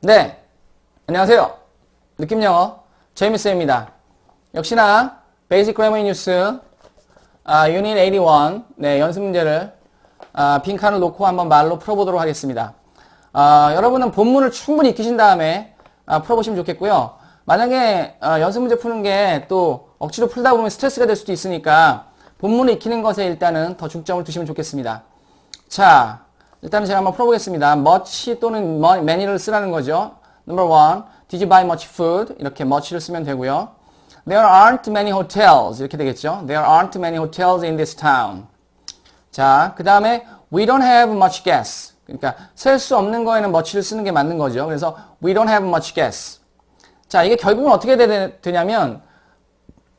네, 안녕하세요. 느낌 영어 제이미스입니다. 역시나 베이직 그래머 뉴스 아, 유닛 81 네, 연습 문제를 아, 빈칸을 놓고 한번 말로 풀어보도록 하겠습니다. 아, 여러분은 본문을 충분히 익히신 다음에 아, 풀어보시면 좋겠고요. 만약에 아, 연습 문제 푸는 게 또 억지로 풀다 보면 스트레스가 될 수도 있으니까 본문을 익히는 것에 일단은 더 중점을 두시면 좋겠습니다. 자, 일단은 제가 한번 풀어보겠습니다. much 또는 many를 쓰라는 거죠. Number one, did you buy much food? 이렇게 much를 쓰면 되고요. There aren't many hotels. 이렇게 되겠죠. There aren't many hotels in this town. 자, 그 다음에 we don't have much gas. 그러니까 셀 수 없는 거에는 much를 쓰는 게 맞는 거죠. 그래서 we don't have much gas. 자, 이게 결국은 어떻게 되, 되냐면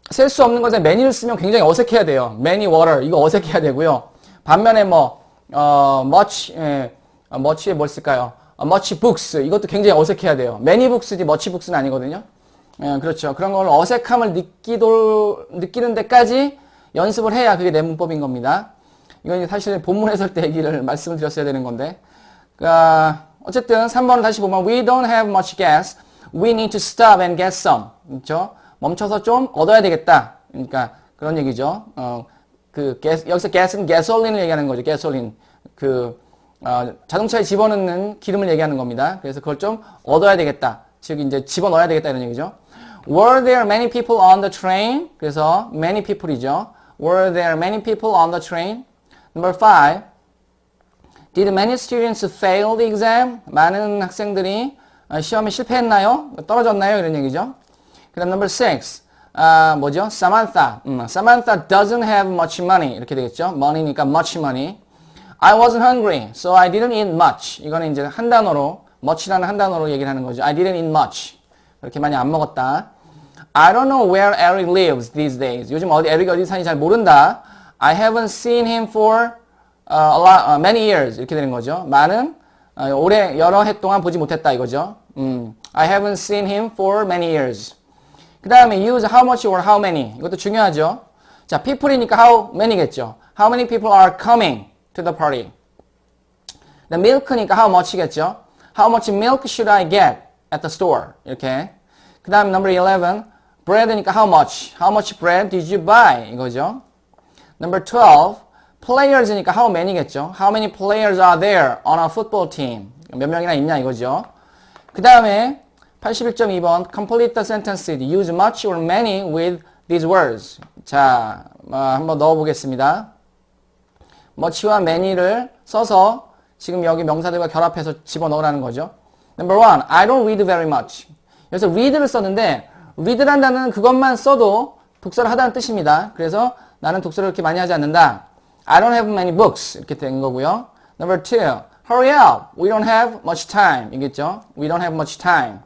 셀 수 없는 것에 many를 쓰면 굉장히 어색해야 돼요. many water 이거 어색해야 되고요. 반면에 뭐 어, much 예, 어, much에 뭘 쓸까요? 어, much books 이것도 굉장히 어색해야 돼요. many books지 much books는 아니거든요. 예, 그렇죠. 그런 걸 어색함을 느끼도 느끼는 데까지 연습을 해야 그게 내 문법인 겁니다. 이건 사실 본문 해설 때 얘기를 말씀을 드렸어야 되는 건데. 그러니까 어쨌든 3번을 다시 보면 we don't have much gas. We need to stop and get some. 그렇죠? 멈춰서 좀 얻어야 되겠다. 그러니까 그런 얘기죠. 어, 그 가스, 여기서 가스는 gasoline을 얘기하는 거죠. gasoline. 그 어, 자동차에 집어넣는 기름을 얘기하는 겁니다. 그래서 그걸 좀 얻어야 되겠다. 즉 이제 집어넣어야 되겠다 이런 얘기죠. Were there many people on the train? 그래서 many people이죠. Were there many people on the train? Number five. Did many students fail the exam? 많은 학생들이 어, 시험에 실패했나요? 떨어졌나요? 이런 얘기죠. 그 다음 number six. 아, 뭐죠? Samantha. 음, Samantha doesn't have much money. 이렇게 되겠죠. money니까 much money. I wasn't hungry, so I didn't eat much. 이거는 이제 한 단어로, much라는 한 단어로 얘기를 하는 거죠. I didn't eat much. 그렇게 많이 안 먹었다. I don't know where Eric lives these days. 요즘 어디, 에릭이 어디 사는지 잘 모른다. I haven't seen him for uh, a lot, uh, many years. 이렇게 되는 거죠. 많은, 어, 오래, 여러 해 동안 보지 못했다 이거죠. 음, I haven't seen him for many years. 그 다음에 use how much or how many. 이것도 중요하죠. 자, people이니까 how many겠죠. How many people are coming to the party? the milk니까 how much겠죠. How much milk should I get at the store? 이렇게. 그 다음 number 11. bread니까 how much. How much bread did you buy? 이거죠. number 12. players니까 how many겠죠. How many players are there on a football team? 몇 명이나 있냐 이거죠. 그 다음에 81.2번 complete the sentence use much or many with these words 자 어, 한번 넣어보겠습니다 much와 many를 써서 지금 여기 명사들과 결합해서 집어넣으라는 거죠 number one I don't read very much 여기서 read를 썼는데 read란 단어는 그것만 써도 독서를 하다는 뜻입니다 그래서 나는 독서를 그렇게 많이 하지 않는다 I don't have many books 이렇게 된 거고요 number two hurry up we don't have much time 이겠죠 we don't have much time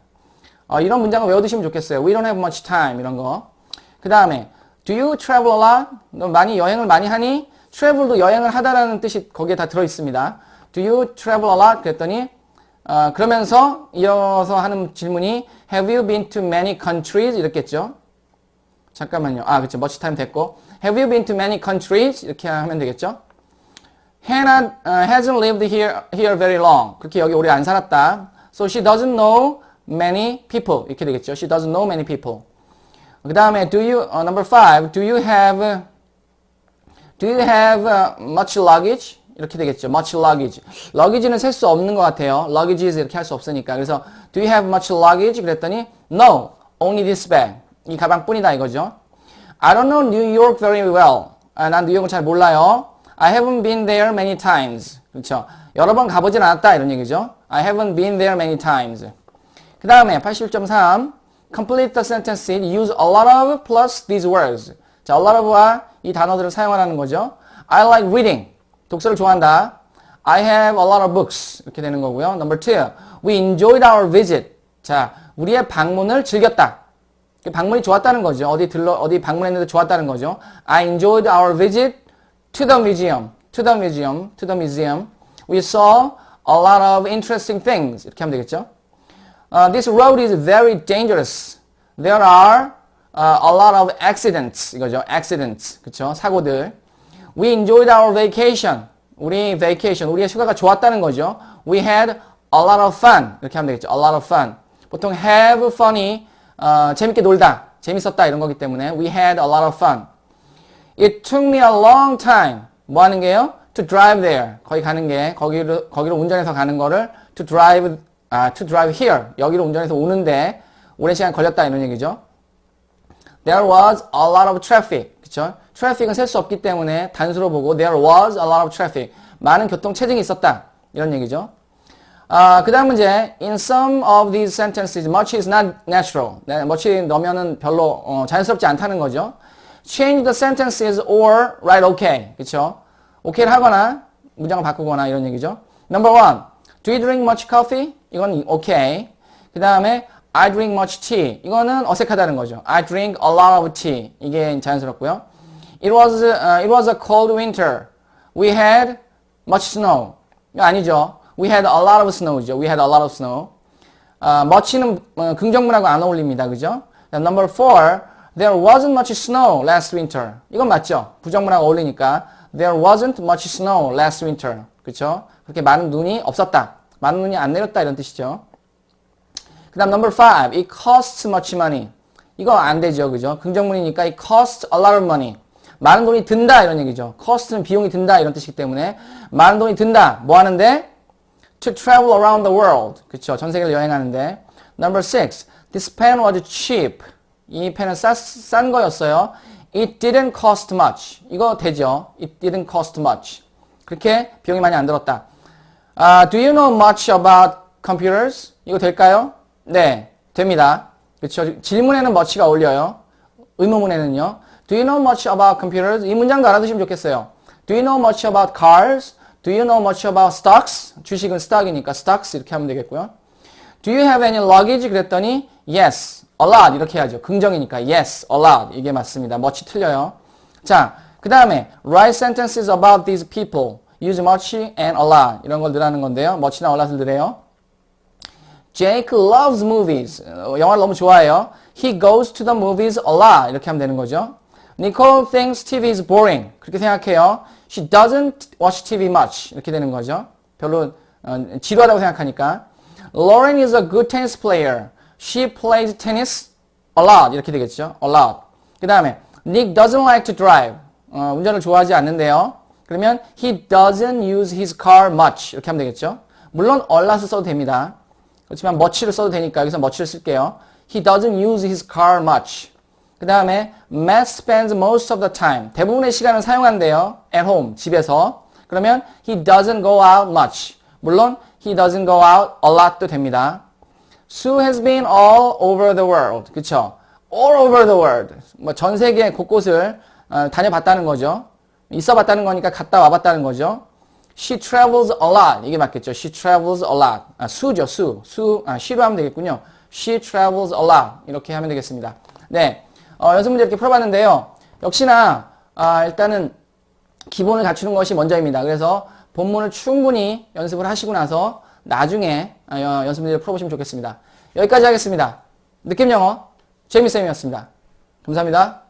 어, 이런 문장을 외워두시면 좋겠어요. We don't have much time 이런 거. 그 다음에 Do you travel a lot? 너 많이 여행을 많이 하니? Travel도 여행을 하다라는 뜻이 거기에 다 들어 있습니다. Do you travel a lot? 그랬더니 어, 그러면서 이어서 하는 질문이 Have you been to many countries? 이랬겠죠. 잠깐만요. 아, 그렇죠. much time 됐고 Have you been to many countries? 이렇게 하면 되겠죠. Hannah uh, hasn't lived here here very long. 그렇게 여기 오래 안 살았다. So she doesn't know many people 이렇게 되겠죠. She doesn't know many people. 그 다음에 do you uh, number five do you have do you have uh, much luggage 이렇게 되겠죠. much luggage. luggage는 셀 수 없는 것 같아요. luggages 이렇게 할 수 없으니까. 그래서 do you have much luggage 그랬더니 no only this bag 이 가방뿐이다 이거죠. I don't know New York very well. 아, 난 뉴욕을 잘 몰라요. I haven't been there many times. 그렇죠. 여러 번 가보진 않았다 이런 얘기죠. I haven't been there many times. 그 다음에 81.3 complete the sentence use a lot of plus these words 자, a lot of와 이 단어들을 사용하라는 거죠 I like reading 독서를 좋아한다 I have a lot of books 이렇게 되는 거고요 number two we enjoyed our visit 자, 우리의 방문을 즐겼다 방문이 좋았다는 거죠 어디 들러 어디 방문했는데 좋았다는 거죠 I enjoyed our visit to the museum to the museum to the museum we saw a lot of interesting things 이렇게 하면 되겠죠 Uh, this road is very dangerous. There are uh, a lot of accidents. 이거죠. accidents. 그쵸? 사고들. We enjoyed our vacation. 우리 vacation, 우리의 휴가가 좋았다는 거죠. We had a lot of fun 이렇게 하면 되겠죠. a lot of fun. 보통 have funny 어, 재밌게 놀다, 재밌었다 이런 거기 때문에 we had a lot of fun. It took me a long time. 뭐 하는 게요? To drive there. 거기 가는 게 거기로 거기로 운전해서 가는 거를 to drive 아 to drive here. 여기로 운전해서 오는데 오랜 시간 걸렸다 이런 얘기죠. There was a lot of traffic. 그쵸? traffic은 셀 수 없기 때문에 단수로 보고 there was a lot of traffic. 많은 교통 체증이 있었다. 이런 얘기죠. 아, 그 다음 문제. In some of these sentences, much is not natural. 네, much 넣으면은 별로 어, 자연스럽지 않다는 거죠. Change the sentences or write okay. 그쵸? okay를 하거나 문장을 바꾸거나 이런 얘기죠. Number one. Do you drink much coffee? 이건 okay. 그 다음에 I drink much tea. 이거는 어색하다는 거죠. I drink a lot of tea. 이게 자연스럽고요. It was, uh, it was a cold winter. We had much snow. 아니죠. We had a lot of snow죠. We had a lot of snow. 아, much는 어, 긍정문하고 안 어울립니다. 그죠? Number four, there wasn't much snow last winter. 이건 맞죠? 부정문하고 어울리니까 there wasn't much snow last winter. 그렇죠? 그렇게 많은 눈이 없었다. 많은 눈이 안 내렸다 이런 뜻이죠. 그 다음 number five, it costs much money. 이거 안 되죠. 그죠? 긍정문이니까 it costs a lot of money. 많은 돈이 든다 이런 얘기죠. cost는 비용이 든다 이런 뜻이기 때문에 많은 돈이 든다. 뭐 하는데? to travel around the world. 그쵸. 전 세계를 여행하는데. Number six. This pen was cheap. 이 펜은 싸, 싼 거였어요. It didn't cost much. 이거 되죠. It didn't cost much. 그렇게 비용이 많이 안 들었다. 아, do you know much about computers? 이거 될까요? 네, 됩니다. 그렇죠. 질문에는 much가 어울려요. 의문문에는요. Do you know much about computers? 이 문장도 알아두시면 좋겠어요. Do you know much about cars? Do you know much about stocks? 주식은 stock이니까 stocks 이렇게 하면 되겠고요. Do you have any luggage? 그랬더니 yes, a lot 이렇게 해야죠. 긍정이니까 yes, a lot 이게 맞습니다. much 틀려요. 자, 그 다음에 write sentences about these people. use much and a lot 이런 걸 넣으라는 건데요. much나 a lot을 넣으래요. Jake loves movies. 어, 영화를 너무 좋아해요. He goes to the movies a lot. 이렇게 하면 되는 거죠. Nicole thinks TV is boring. 그렇게 생각해요. She doesn't watch TV much. 이렇게 되는 거죠. 별로 어, 지루하다고 생각하니까. Lauren is a good tennis player. She plays tennis a lot. 이렇게 되겠죠. a lot. 그 다음에 Nick doesn't like to drive. 어, 운전을 좋아하지 않는데요. 그러면 he doesn't use his car much. 이렇게 하면 되겠죠. 물론 a lot을 써도 됩니다. 그렇지만 much를 써도 되니까 여기서 much를 쓸게요. He doesn't use his car much. 그 다음에 Matt spends most of the time. 대부분의 시간을 사용한대요. At home, 집에서. 그러면 he doesn't go out much. 물론 he doesn't go out a lot도 됩니다. Sue has been all over the world. 그쵸? All over the world. 뭐 전 세계 곳곳을 어, 다녀봤다는 거죠. 있어 봤다는 거니까 갔다 와봤다는 거죠. She travels a lot. 이게 맞겠죠. She travels a lot. 아, 수죠, 수. 수, 아, she로 하면 되겠군요. She travels a lot. 이렇게 하면 되겠습니다. 네. 어, 연습 문제 이렇게 풀어봤는데요. 역시나, 아, 일단은 기본을 갖추는 것이 먼저입니다. 그래서 본문을 충분히 연습을 하시고 나서 나중에 아, 여- 연습 문제를 풀어보시면 좋겠습니다. 여기까지 하겠습니다. 느낌 영어, 제이미쌤이었습니다. 감사합니다.